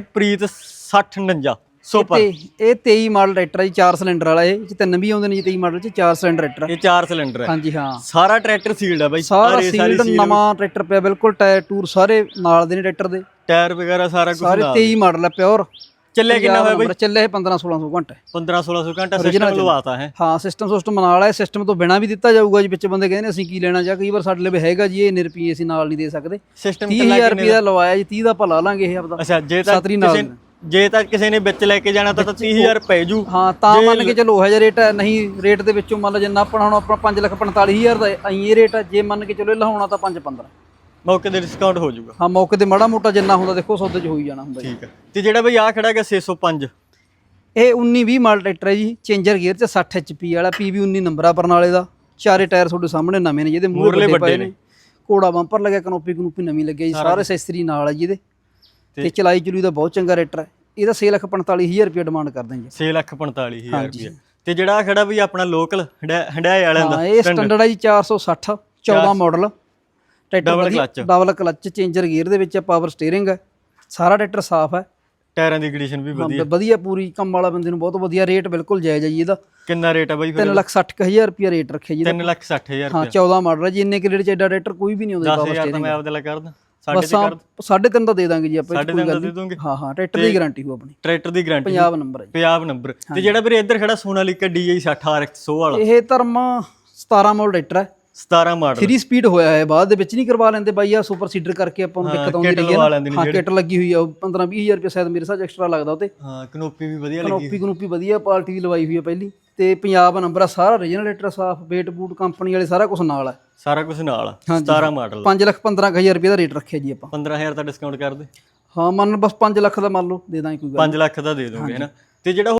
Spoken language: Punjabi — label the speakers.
Speaker 1: ਪ੍ਰੀਤ 6049 ਸੁਪਰ।
Speaker 2: ਇਹ 23 ਮਾਡਲ ਟਰੈਕਟਰ ਹੈ ਜੀ 4 ਸਿਲੰਡਰ ਵਾਲਾ। ਇਹ 'ਚ ਤਿੰਨ ਵੀ ਆਉਂਦੇ ਨੇ ਜੀ 23 ਮਾਡਲ ਚ 4 ਸਿਲੰਡਰ ਟਰੈਕਟਰ।
Speaker 1: ਇਹ 4 ਸਿਲੰਡਰ ਹੈ
Speaker 2: ਹਾਂਜੀ ਹਾਂ।
Speaker 1: ਸਾਰਾ ਟਰੈਕਟਰ ਸੀਲਡ ਹੈ ਬਾਈ।
Speaker 2: ਸਾਰਾ ਸੀਲਡ ਨਵਾਂ ਟਰੈਕਟਰ ਪਿਆ ਬਿਲਕੁਲ ਟਾਇਰ ਟੂਰ ਸਾਰੇ ਨਾਲ ਦੇ ਨੇ ਟਰੈਕਟਰ ਦੇ।
Speaker 1: ਟਾਇਰ ਵਗੈਰਾ ਸਾਰਾ ਕੁਝ
Speaker 2: ਸਾਰੇ 23 ਮਾਡਲ ਹੈ ਪਿਓਰ
Speaker 1: ਚੱਲਿਆ ਕਿੰਨਾ ਹੋਇਆ ਬਾਈ?
Speaker 2: ਚੱਲੇ 15 1600 ਘੰਟੇ।
Speaker 1: 15 1600 ਘੰਟਾ ਸਿਸਟਮ ਲਵਾਤਾ ਹੈ
Speaker 2: ਹਾਂ ਸਿਸਟਮ ਸਿਸਟਮ ਨਾਲ ਹੈ ਸਿਸਟਮ ਤੋਂ ਬਿਨਾ ਵੀ ਦਿੱਤਾ ਜਾਊਗਾ ਜੀ ਵਿੱਚ ਬੰਦੇ ਕਹਿੰਦੇ ਅਸੀਂ ਕੀ ਲੈਣਾ ਜਾਂ ਕਈ ਵਾਰ ਸਾਡੇ ਲਈ ਹੈਗਾ ਜੀ ਇਹ ਇੰਨੇ ਰੁਪਏ ਅਸੀਂ ਨਾਲ ਨਹੀਂ ਦੇ ਸਕਦੇ।
Speaker 1: ਸਿਸਟਮ
Speaker 2: 30000 ਰੁਪਏ ਦਾ ਲਵਾਇਆ ਜੀ 30 ਦਾ ਆਪਾਂ ਲਾ ਲਾਂਗੇ ਇਹ ਆਪਦਾ।
Speaker 1: ਅੱਛਾ ਜੇ ਤਾਂ ਕਿਸੇ ਜੇ ਤਾਂ ਕਿਸੇ ਨੇ ਵਿੱਚ ਲੈ ਕੇ ਜਾਣਾ ਤਾਂ ਤਾਂ 30000 ਪੈ ਜੂ।
Speaker 2: ਹਾਂ ਤਾਂ ਮੰਨ ਕੇ ਚਲੋ ਉਹ ਜਿਹਾ ਰੇਟ ਹੈ ਨਹੀਂ ਰੇਟ ਦੇ ਵਿੱਚੋਂ ਮੰਨ ਲਾ ਜਿੰਨਾ ਆਪਣਾ ਹੁਣ ਆਪਣਾ 5 ਲੱਖ 45000 ਦਾ ਇਹ ਰੇਟ ਹੈ ਜੇ ਮੰਨ ਕੇ ਚਲੋ ਇਹ ਲਹਾਉਣਾ ਤਾਂ 5 15
Speaker 1: ਮੌਕੇ ਤੇ ਡਿਸਕਾਊਂਟ ਹੋ ਜਾਊਗਾ।
Speaker 2: ਹਾਂ ਮੌਕੇ ਤੇ ਮਾੜਾ ਮੋਟਾ ਜਿੰਨਾ ਹੁੰਦਾ ਦੇਖੋ ਸੌਦੇ 'ਚ ਹੋ ਹੀ ਜਾਣਾ ਹੁੰਦਾ ਜੀ।
Speaker 1: ਠੀਕ ਹੈ। ਤੇ ਜਿਹੜਾ ਬਈ ਆ ਖੜਾ ਹੈਗਾ 605
Speaker 2: ਇਹ 19 20 ਮਾਡਲ ਟਰੈਕਟਰ ਹੈ ਜੀ ਚੇਂਜਰ ਗੇਅਰ 'ਚ 60 HP ਵਾਲਾ PV 19 ਨੰਬਰ ਆ ਬਰਨਾਲੇ ਦਾ। ਚਾਰੇ ਟਾਇਰ ਤੁਹਾਡੇ ਸਾਹਮਣੇ ਨਵੇਂ ਨੇ ਜਿਹਦੇ ਮੂਹਰੇ ਵੱਡੇ ਨੇ। ਕੋੜਾ ਬੰਪਰ ਲੱਗਿਆ ਕਨੋਪੀ ਕਨੂਪੀ ਨਵੀਂ ਲੱਗਿਆ ਜੀ ਸਾਰੇ ਅਸੈਸਰੀ ਨਾਲ ਹੈ ਜੀ ਇਹਦੇ। ਤੇ ਚਲਾਈ ਚਲੂਈ ਦਾ ਬਹੁਤ ਚੰਗਾ ਰੇਟਰ ਹੈ। ਇਹਦਾ 645000 ਰੁਪਏ ਡਿਮਾਂਡ ਕਰਦੇ ਜੀ।
Speaker 1: 645000 ਰੁਪਏ ਤੇ ਜਿਹੜਾ ਖੜਾ ਬਈ ਆਪਣਾ ਲੋਕਲ ਹੰਡਾਏ ਵਾਲਿਆਂ ਦਾ
Speaker 2: ਹਾਂ ਇਹ ਸਟੈਂਡਰਡ ਹੈ ਜੀ 460 14 model
Speaker 1: Double clutch।
Speaker 2: Double clutch changer gear ਦੇ ਵਿੱਚ ਪਾਵਰ ਸਟੀਅਰਿੰਗ ਹੈ ਸਾਰਾ ਟਰੈਕਟਰ ਸਾਫ਼ ਹੈ।
Speaker 1: ਟਾਇਰਾਂ ਦੀ ਕੰਡੀਸ਼ਨ ਵੀ ਵਧੀਆ।
Speaker 2: ਵਧੀਆ ਪੂਰੀ ਕੰਮ ਵਾਲਾ ਬੰਦੇ ਨੂੰ ਬਹੁਤ ਵਧੀਆ ਰੇਟ ਬਿਲਕੁਲ ਜਾਇਜ਼ ਹੈ ਜੀ ਇਹਦਾ।
Speaker 1: ਕਿੰਨਾ ਰੇਟ ਹੈ ਬਈ ਫਿਰ
Speaker 2: 360000 ਰੁਪਏ ਰੇਟ ਰੱਖਿਆ ਜੀ ਇਹਦਾ।
Speaker 1: 360000
Speaker 2: ਹਾਂ 14 ਮਾਡਲ ਹੈ ਜੀ ਇੰਨੇ ਕਿ ਰੇਟ ਚ ਐਡਾ ਟਰੈਕਟਰ ਕੋਈ ਵੀ ਨਹੀਂ ਆਉਂਦਾ ਪਾਵਰ
Speaker 1: 10000 ਤਾਂ ਮੈਂ ਆਪਦੇ ਲਈ ਕਰਦਾ ਸਾਡੇ
Speaker 2: ਬਸ
Speaker 1: ਤੇ ਕਰ
Speaker 2: ਸਾਢੇ ਤਿੰਨ ਦਾ ਦੇ ਦਾਂਗੇ ਜੀ ਆਪਾਂ ਕੋਈ
Speaker 1: ਦਿਨ ਦਾ ਦੋਗੇ?
Speaker 2: ਹਾਂ ਹਾਂ ਟਰੈਕਟਰ ਦੀ ਗਾਰੰਟੀ ਹੋ ਆਪਣੀ।
Speaker 1: ਟਰੈਕਟਰ ਦੀ ਗਾਰੰਟੀ
Speaker 2: ਪੰਜਾਬ ਨੰਬਰ ਹੈ
Speaker 1: ਪੰਜਾਬ ਨੰਬਰ ਤੇ ਜਿਹੜਾ ਵੀਰੇ ਇੱਧਰ ਖੜਾ ਸੋਨਾਲੀਕਾ DI 60 RX100 ਵਾਲਾ।
Speaker 2: ਇਹ ਧਰਮ 17 ਮਾਡਲ ਟਰੈਕਟਰ ਹੈ।
Speaker 1: 17 ਮਾਡਲ।
Speaker 2: 3 ਸਪੀਡ ਹੋਇਆ ਹੈ ਬਾਅਦ ਦੇ ਵਿੱਚ ਨਹੀਂ ਕਰਵਾ ਲੈਂਦੇ ਬਾਈ ਆ ਸੁਪਰ ਸੀਡਰ ਕਰਕੇ ਆਪਾਂ ਨੂੰ ਦਿੱਕਤ ਆਉਂਦੀ ਰਹੀ ਹੈ ਹਾਂ ਕਿੱਟ ਲੱਗੀ ਹੋਈ ਆ 15 20000 ਰੁਪਏ ਸ਼ਾਇਦ ਮੇਰੇ ਸਾਹ ਐਕਸਟਰਾ ਲੱਗਦਾ ਉਹ ਤੇ।
Speaker 1: ਹਾਂ ਕਨੋਪੀ ਵੀ ਵਧੀਆ ਲੱਗੀ
Speaker 2: ਕਨੋਪੀ ਕਨੋਪੀ ਵਧੀਆ ਪਾਰਟੀ ਦੀ ਲਵਾਈ ਹੋਈ ਹੈ ਪਹਿਲੀ। ਤੇ ਪੰਜਾਬ ਨੰਬਰ ਆ ਸਾਰਾ ਰੀਜਨਰੇਟਰ ਸਾਫ਼ ਵੇਟ ਬੂਟ ਕੰਪਨੀ ਵਾਲੇ ਸਾਰਾ ਕੁਝ ਨਾਲ ਹੈ
Speaker 1: ਸਾਰਾ ਕੁਝ ਨਾਲ ਆ 17 ਮਾਡਲ।
Speaker 2: 5 ਲੱਖ 15000 ਰੁਪਏ ਦਾ ਰੇਟ ਰੱਖਿਆ ਜੀ ਆਪਾਂ।
Speaker 1: 15000 ਦਾ ਡਿਸਕਾਊਂਟ ਕਰ ਦੇ।
Speaker 2: ਹਾਂ ਮੰਨ ਬਸ 5 ਲੱਖ ਦਾ ਮੰਨ ਲਓ ਦੇ ਦਾਂਗੇ ਕੋਈ ਗੱਲ
Speaker 1: 5 ਲੱਖ ਦਾ ਦੇ ਦੋਗੇ ਹੈਨਾ। ਤੇ ਜਿਹੜਾ